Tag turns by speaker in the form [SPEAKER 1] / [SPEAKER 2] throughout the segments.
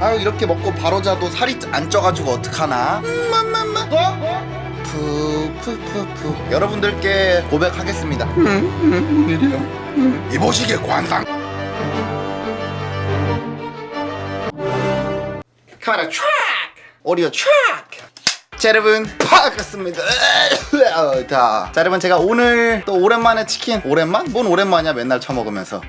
[SPEAKER 1] 아유 이렇게 먹고 바로 자도 살이 안 쪄가지고 어떡하나? 음, 맘맘마 어? 푸푸푸푸. 여러분들께 고백하겠습니다. 이보시게 관상. 카메라 촥! 오리오 촥 자, 여러분 어, 자, 자 여러분 제가 오늘 또 오랜만에 치킨 오랜만? 뭔 오랜만이야 맨날 처먹으면서.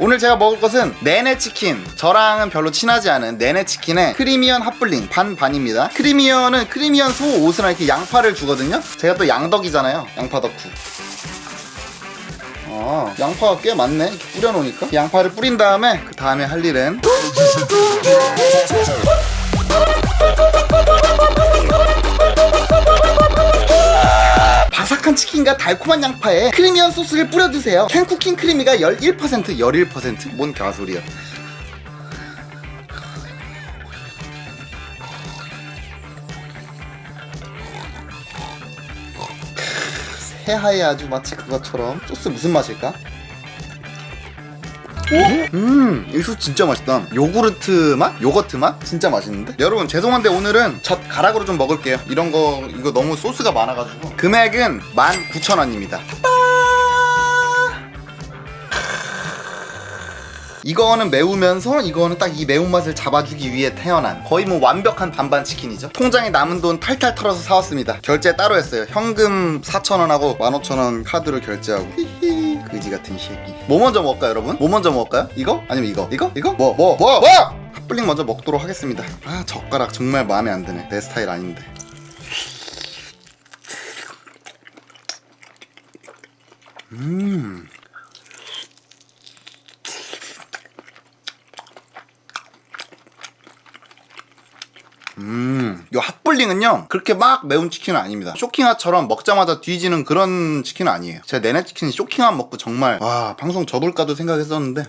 [SPEAKER 1] 오늘 제가 먹을 것은 네네 치킨 저랑은 별로 친하지 않은 네네 치킨의 크리미언 핫블링 반반입니다 크리미언은 크리미언 소 옷이랑 이렇게 양파를 주거든요 제가 또 양덕이잖아요 양파 덕후 아, 양파가 꽤 많네. 이렇게 뿌려놓으니까. 양파를 뿌린 다음에, 그 다음에 할 일은. 바삭한 치킨과 달콤한 양파에 크리미한 소스를 뿌려 드세요. 캔쿠킹 크리미가 11% 11%? 뭔 개소리야. 새하얘 아주 마치 그것처럼 소스 무슨 맛일까? 오? 음, 이 소스 진짜 맛있다. 요구르트 맛? 요거트 맛? 진짜 맛있는데? 여러분, 죄송한데 오늘은 젓 가락으로 좀 먹을게요. 이런 거, 이거 너무 소스가 많아가지고. 금액은 19,000원입니다. 이거는 매우면서 이거는 딱 이 매운맛을 잡아주기 위해 태어난 거의 뭐 완벽한 반반 치킨이죠 통장에 남은 돈 탈탈 털어서 사왔습니다 결제 따로 했어요 현금 4,000원하고 15,000원 카드로 결제하고 히히 그지 같은 새끼 뭐 먼저 먹을까요 여러분? 뭐 먼저 먹을까요? 이거? 아니면 이거? 이거? 이거? 뭐? 뭐? 뭐? 뭐? 핫블링 먼저 먹도록 하겠습니다 아 젓가락 정말 마음에 안 드네 내 스타일 아닌데 음 음, 이 핫블링은요 그렇게 막 매운 치킨은 아닙니다. 쇼킹핫처럼 먹자마자 뒤지는 그런 치킨은 아니에요. 제가 내내 치킨 쇼킹핫 먹고 정말 와 방송 접을까도 생각했었는데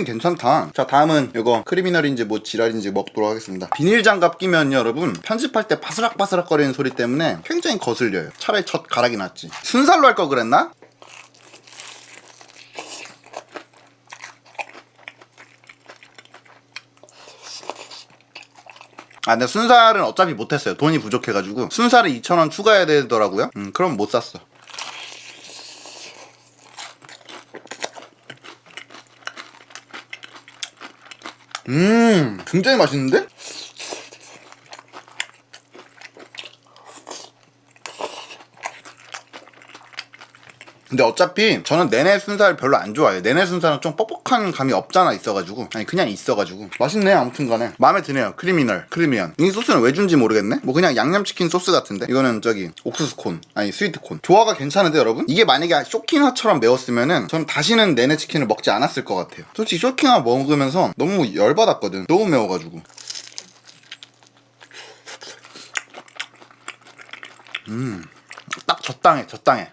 [SPEAKER 1] 음, 핫블링 괜찮다. 자, 다음은 이거 크리미널인지 뭐 지랄인지 먹도록 하겠습니다. 비닐 장갑 끼면 여러분 편집할 때 바스락바스락 거리는 소리 때문에 굉장히 거슬려요. 차라리 첫 가락이 낫지. 순살로 할걸 그랬나? 아, 근데 순살은 어차피 못했어요. 돈이 부족해가지고. 순살은 2,000원 추가해야 되더라고요. 음, 그럼 못 샀어. 음, 굉장히 맛있는데? 근데 어차피 저는 내내 순살 별로 안 좋아해요. 내내 순살은 좀 뻑뻑한 감이 없잖아 있어가지고 아니 그냥 있어가지고 맛있네 아무튼간에 마음에 드네요. 크리미널, 크리미언. 이 소스는 왜 준지 모르겠네. 뭐 그냥 양념치킨 소스 같은데 이거는 저기 옥수수 콘 아니 스위트 콘. 조화가 괜찮은데 여러분? 이게 만약에 쇼킹핫처럼 매웠으면은 저는 다시는 내내 치킨을 먹지 않았을 것 같아요. 솔직히 쇼킹핫 먹으면서 너무 열받았거든. 너무 매워가지고. 음, 딱 적당해, 적당해.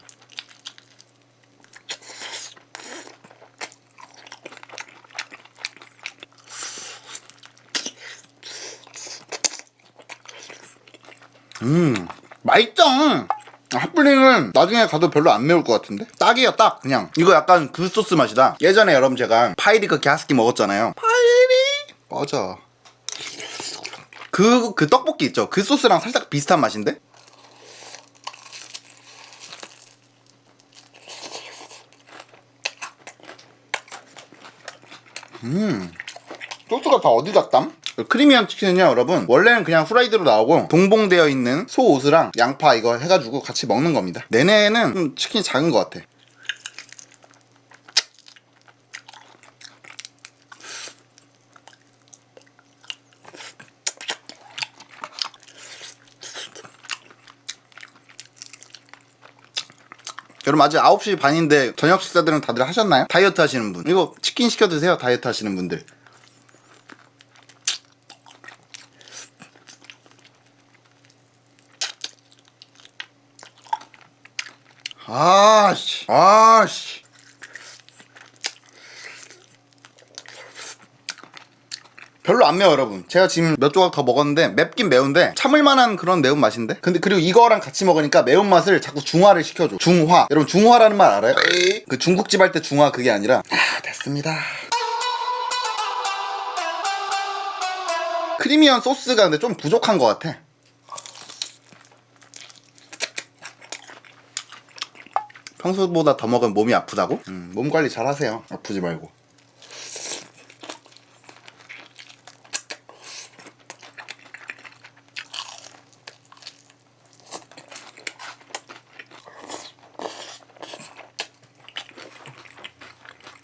[SPEAKER 1] 음, 맛있죠? 핫블링은 나중에 가도 별로 안 매울 것 같은데? 딱이야, 딱. 그냥. 이거 약간 그 소스 맛이다. 예전에 여러분 제가 파이리 그 가스키 먹었잖아요. 파이리! 맞아. 그, 그 떡볶이 있죠? 그 소스랑 살짝 비슷한 맛인데? 음. 소스가 다 어디 갔담? 크리미한 치킨은요 여러분. 원래는 그냥 후라이드로 나오고 동봉되어 있는 소 옷이랑 양파 이거 해가지고 같이 먹는 겁니다. 내내는 좀 치킨이 작은 것 같아. 여러분 아직 9시 반인데 저녁 식사들은 다들 하셨나요? 다이어트 하시는 분. 이거 치킨 시켜 드세요 다이어트 하시는 분들 아씨, 아씨. 별로 안 매워 여러분. 제가 지금 몇 조각 더 먹었는데 맵긴 매운데 참을만한 그런 매운맛인데? 근데 그리고 이거랑 같이 먹으니까 매운맛을 자꾸 중화를 시켜줘. 중화. 여러분 중화라는 말 알아요? 그 중국집 할 때 중화 그게 아니라. 아 됐습니다. 크리미한 소스가 근데 좀 부족한 것 같아 평소보다 더 먹으면 몸이 아프다고? 음, 몸 관리 잘 하세요 아프지 말고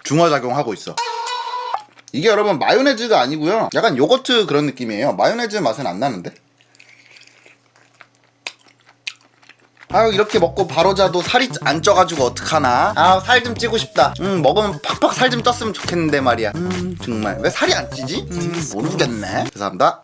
[SPEAKER 1] 중화작용하고 있어. 이게 여러분 마요네즈가 아니고요. 약간 요거트 그런 느낌이에요. 마요네즈 맛은 안 나는데? 아유 이렇게 먹고 바로 자도 살이 안 쪄가지고 어떡하나 아 살 좀 찌고 싶다 음 먹으면 팍팍 살 좀 쪘으면 좋겠는데 말이야 음 정말 왜 살이 안 찌지? 음 모르겠네 죄송합니다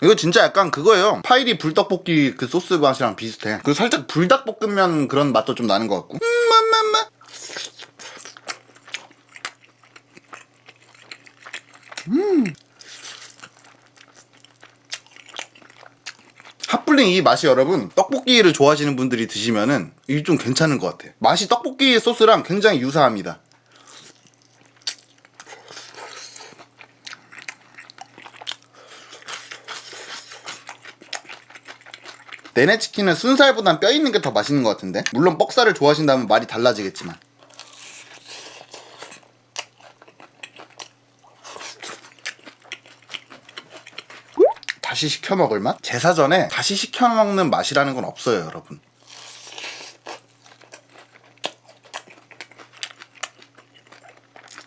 [SPEAKER 1] 이거 진짜 약간 그거예요. 파이리 불떡볶이 그 소스 맛이랑 비슷해. 그 살짝 불닭볶음면 그런 맛도 좀 나는 것 같고. 음, 맛, 맛, 맛. 음. 핫블링 이 맛이 여러분 떡볶이를 좋아하시는 분들이 드시면은 이게 좀 괜찮은 것 같아. 맛이 떡볶이 소스랑 굉장히 유사합니다. 내내 치킨은 순살보단 뼈 있는 게 더 맛있는 것 같은데 물론 뻑살을 좋아하신다면 말이 달라지겠지만 다시 시켜 먹을 맛? 제사 전에 다시 시켜 먹는 맛이라는 건 없어요 여러분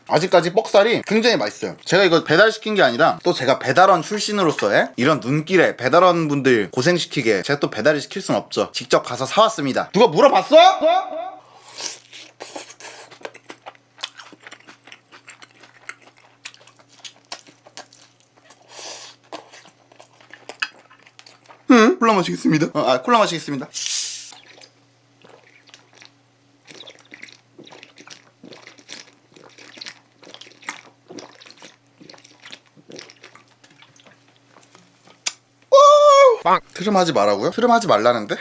[SPEAKER 1] 아직까지 뻑살이 굉장히 맛있어요. 제가 이거 배달시킨 게 아니라 또 제가 배달원 출신으로서의 이런 눈길에 배달원 분들 고생시키게 제가 또 배달을 시킬 순 없죠. 직접 가서 사왔습니다. 누가 물어봤어? 응? 콜라 마시겠습니다. 어, 아, 콜라 마시겠습니다. 트름 하지 말라고요? 트름 하지 말라는데?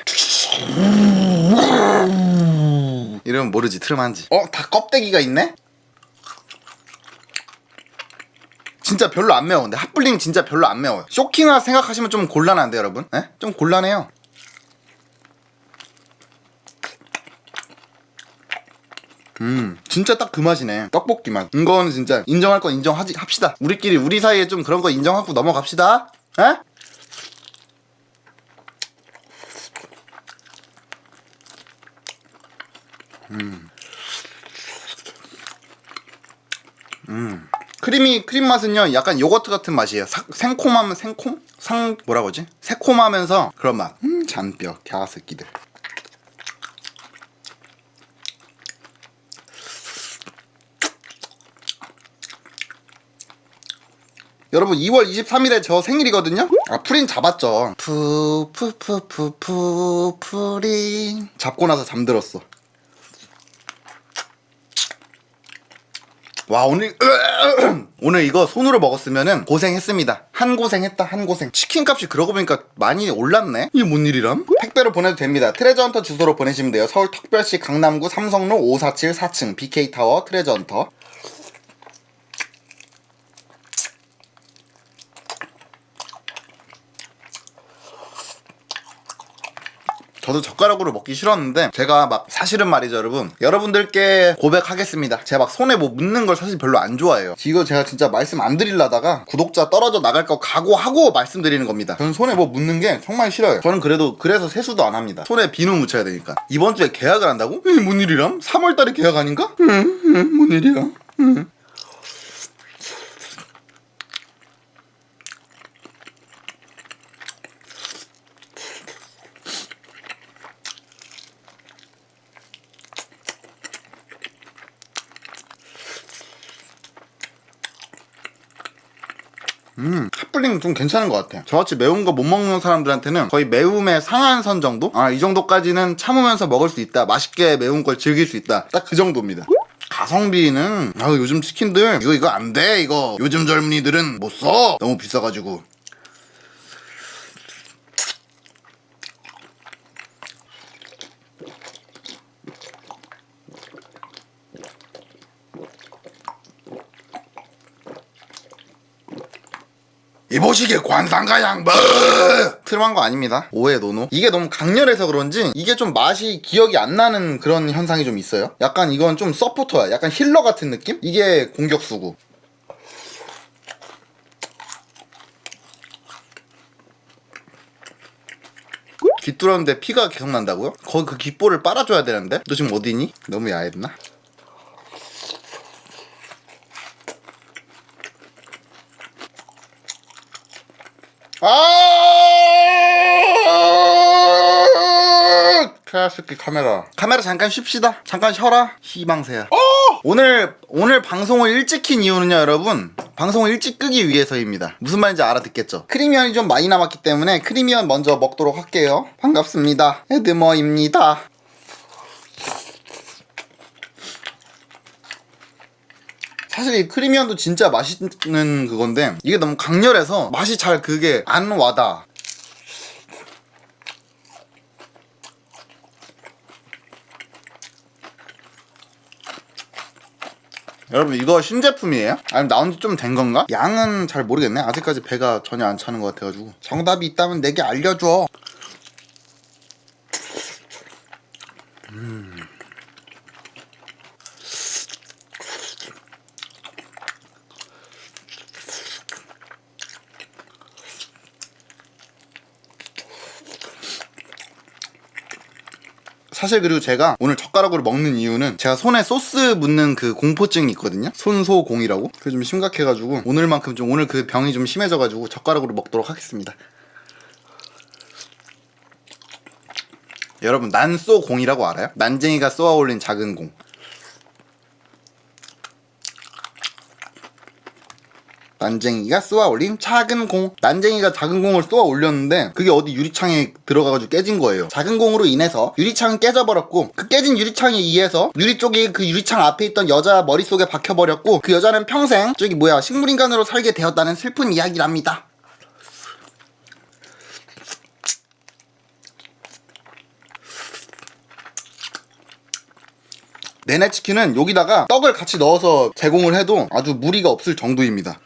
[SPEAKER 1] 이러면 모르지 트름 한지 어? 다 껍데기가 있네? 진짜 별로 안 매워. 근데 핫블링 진짜 별로 안 매워요. 쇼킹하 생각하시면 좀 곤란한데 여러분? 에? 좀 곤란해요. 음 진짜 딱 그 맛이네. 떡볶이 맛. 이거는 진짜 인정할 건 인정하지 합시다. 우리끼리 우리 사이에 좀 그런 거 인정하고 넘어갑시다. 에? 크림이 크림 맛은요 약간 요거트 같은 맛이에요. 사, 생콤하면 생콤? 상 뭐라고 하지? 새콤하면서 그런 맛. 음, 잔뼈 갸새끼들 여러분 2월 23일에 저 생일이거든요? 아 프린 잡았죠. 푸푸푸푸푸 프린. 잡고 나서 잠들었어. 와 오늘 오늘 이거 손으로 먹었으면은 고생했습니다. 한 고생했다 한 고생. 치킨 값이 그러고 보니까 많이 올랐네. 이게 뭔 일이람? 택배로 보내도 됩니다. 트레저 헌터 주소로 보내시면 돼요. 서울 특별시 강남구 삼성로 547 4층 BK타워 트레저 헌터 저도 젓가락으로 먹기 싫었는데 제가 막 사실은 말이죠 여러분 여러분들께 고백하겠습니다 제가 막 손에 뭐 묻는 걸 사실 별로 안 좋아해요 이거 제가 진짜 말씀 안 드리려다가 구독자 떨어져 나갈 거 각오하고 말씀드리는 겁니다 저는 손에 뭐 묻는 게 정말 싫어요 저는 그래도 그래서 세수도 안 합니다 손에 비누 묻혀야 되니까 이번 주에 계약을 한다고? 이게 뭔 일이람? 3월달에 계약 아닌가? 응, 응, 뭔 일이야 응. 불린 건좀 괜찮은 것 같아. 저같이 매운 거 못 먹는 사람들한테는 거의 매움의 상한선 정도? 아, 이 정도까지는 참으면서 먹을 수 있다. 맛있게 매운 걸 즐길 수 있다. 딱 그 정도입니다. 가성비는 아 요즘 치킨들 이거 이거 안 돼 이거 요즘 젊은이들은 못 써 너무 비싸가지고 이보시게 관상가 양반 트름한 거 아닙니다 오해 노노 이게 너무 강렬해서 그런지 이게 좀 맛이 기억이 안 나는 그런 현상이 좀 있어요 약간 이건 좀 서포터야 약간 힐러 같은 느낌? 이게 공격수고 귀 뚫었는데 피가 계속 난다고요? 거기 그 귓볼을 빨아줘야 되는데? 너 지금 어디니? 너무 야했나? 아! 카야스키 카메라. 카메라 잠깐 쉽시다. 잠깐 쉬어라. 희망새야. 오늘 오늘 방송을 일찍 킨 이유는요, 여러분. 방송을 일찍 끄기 위해서입니다. 무슨 말인지 알아듣겠죠? 크리미언이 좀 많이 남았기 때문에 크리미언 먼저 먹도록 할게요. 반갑습니다. 에드머입니다. 사실 이 크리미언도 진짜 맛있는 그건데 이게 너무 강렬해서 맛이 잘 그게 안 와다. 여러분 이거 신제품이에요? 아니면 나온 지 좀 된 건가? 양은 잘 모르겠네 아직까지 배가 전혀 안 차는 것 같아가지고 정답이 있다면 내게 알려줘 사실 그리고 제가 오늘 젓가락으로 먹는 이유는 제가 손에 소스 묻는 그 공포증이 있거든요. 손소공이라고. 그게 좀 심각해가지고 오늘만큼 좀 오늘 그 병이 좀 심해져가지고 젓가락으로 먹도록 하겠습니다. 여러분 난쏘공이라고 알아요? 난쟁이가 쏘아 올린 작은 공. 난쟁이가 쏘아 올린 작은 공. 난쟁이가 작은 공을 쏘아 올렸는데 그게 어디 유리창에 들어가가지고 깨진 거예요. 작은 공으로 인해서 유리창은 깨져버렸고 그 깨진 유리창에 의해서 유리 쪽이 그 유리창 앞에 있던 여자 머릿속에 박혀버렸고 그 여자는 평생 저기 뭐야 식물인간으로 살게 되었다는 슬픈 이야기랍니다. 네네치킨은 여기다가 떡을 같이 넣어서 제공을 해도 아주 무리가 없을 정도입니다.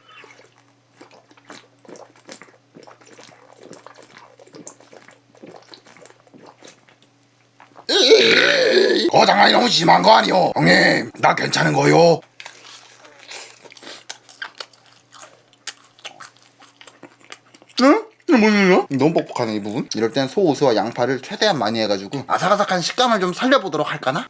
[SPEAKER 1] 거장난이 너무 심한 거 아니오? 형님, 나 괜찮은 거요. 응? 뭔 일이야? 너무 뻑뻑하네 이 부분 이럴 땐 소오스와 양파를 최대한 많이 해가지고 아삭아삭한 식감을 좀 살려보도록 할까나?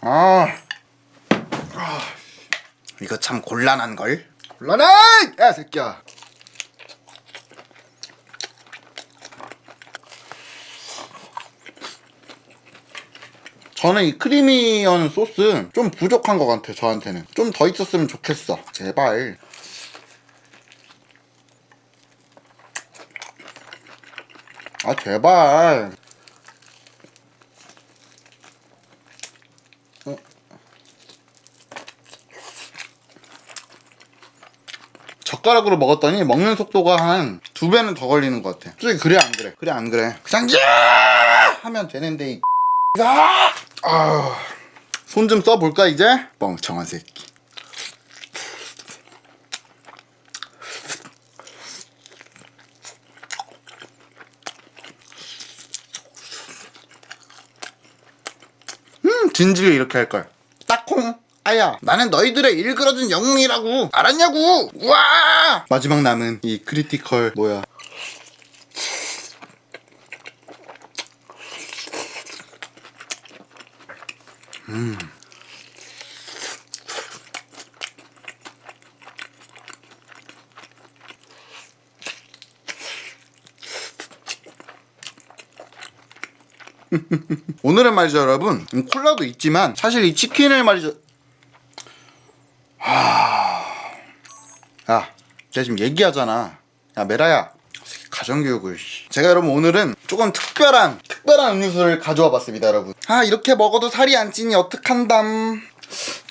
[SPEAKER 1] 아, 아, 이거 참 곤란한 걸. 곤란해! 야 새끼야. 저는 이 크리미언 소스 좀 부족한 것 같아 저한테는 좀 더 있었으면 좋겠어 제발 아 제발 젓가락으로 먹었더니 먹는 속도가 한 두 배는 더 걸리는 것 같아 솔직히 그래 안 그래 그래 안 그래 그냥 야 하면 되는데 이 아! 아, 손 좀 써볼까 이제? 멍청한 새끼. 음, 진지하게 이렇게 할 걸. 딱콩. 하야 나는 너희들의 일그러진 영웅이라고. 알았냐고? 우와! 마지막 남은 이 크리티컬 뭐야? 음. 오늘은 말이죠 여러분. 음, 콜라도 있지만 사실 이 치킨을 말이죠 야 내가 지금 얘기하잖아. 야 메라야. 가정교육을 씨. 제가 여러분 오늘은 조금 특별한 특별한 음료수를 가져와 봤습니다 여러분. 아 이렇게 먹어도 살이 안 찌니 어떡한담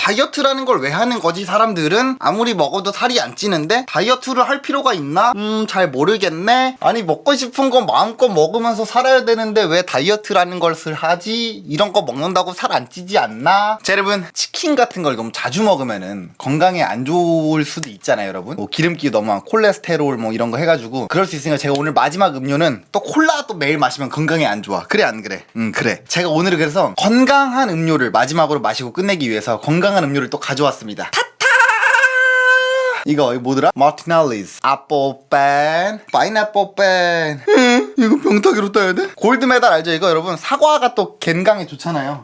[SPEAKER 1] 다이어트라는 걸 왜 하는 거지 사람들은 아무리 먹어도 살이 안 찌는데 다이어트를 할 필요가 있나? 음 잘 모르겠네 아니 먹고 싶은 거 마음껏 먹으면서 살아야 되는데 왜 다이어트라는 것을 하지? 이런 거 먹는다고 살 안 찌지 않나? 자 여러분 치킨 같은 걸 너무 자주 먹으면은 건강에 안 좋을 수도 있잖아요 여러분 뭐 기름기 너무 많고 콜레스테롤 뭐 이런 거 해가지고 그럴 수 있으니까 제가 오늘 마지막 음료는 또 콜라 또 매일 마시면 건강에 안 좋아 그래 안 그래? 응 그래 제가 오늘은 그래서 건강한 음료를 마지막으로 마시고 끝내기 위해서 건강한 음료를 또 가져왔습니다 타타 이거 뭐더라? 마티날리스 아뽀펜 파인애플펜 응? 이거 병따기로 따야 돼? 골드메달 알죠 이거 여러분 사과가 또 건강에 좋잖아요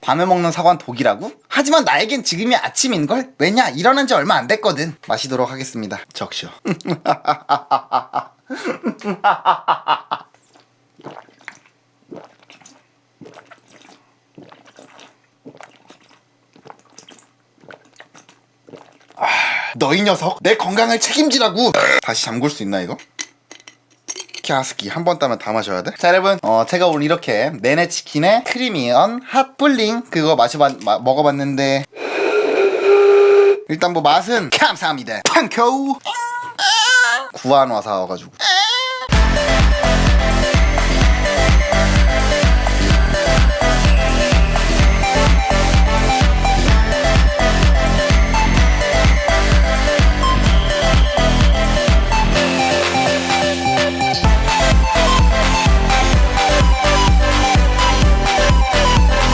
[SPEAKER 1] 밤에 먹는 사과는 독이라고? 하지만 나에겐 지금이 아침인걸? 왜냐? 일어난 지 얼마 안 됐거든. 마시도록 하겠습니다. 적셔. 너희 녀석, 내 건강을 책임지라고. 다시 잠글 수 있나 이거? 키아스키 한 번 따면 다 마셔야 돼? 자 여러분 어 제가 오늘 이렇게 네네 치킨의 크리미언 핫블링 그거 마셔봤 마- 먹어봤는데 일단 뭐 맛은 감사합니다 팡큐 구한 와 사와가지고